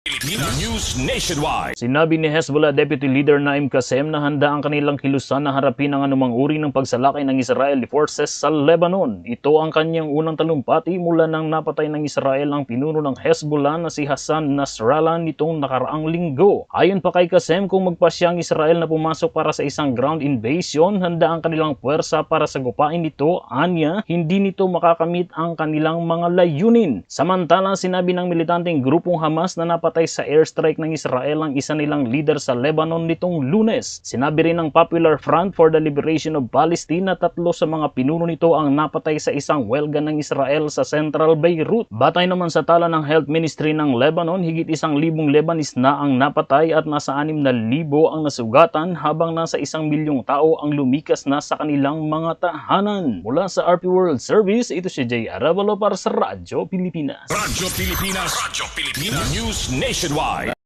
News Nationwide. Sinabi ni Hezbollah Deputy Leader Naim Qasem na handa ang kanilang kilusan na harapin ang anumang uri ng pagsalakay ng Israeli forces sa Lebanon. Ito ang kanyang unang talumpati mula nang napatay ng Israel ang pinuno ng Hezbollah na si Hassan Nasrallah nitong nakaraang linggo. Ayon pa kay Qasem kung magpasya ang Israel na pumasok para sa isang ground invasion, handa ang kanilang puwersa para sagupain ito. Anya, hindi nito makakamit ang kanilang mga layunin. Samantala, sinabi ng militanteng grupong Hamas na napatay sa airstrike ng Israel ang isa nilang leader sa Lebanon nitong lunes. Sinabi rin ng Popular Front for the Liberation of Palestine na tatlo sa mga pinuno nito ang napatay sa isang welga ng Israel sa Central Beirut. Batay naman sa tala ng Health Ministry ng Lebanon, higit isang libong Lebanese na ang napatay at nasa anim na libo ang nasugatan habang nasa isang milyong tao ang lumikas na sa kanilang mga tahanan. Mula sa RP World Service, ito si Jay Arevalo para sa Radyo Pilipinas. Radyo Pilipinas. Radyo Pilipinas News Nationwide.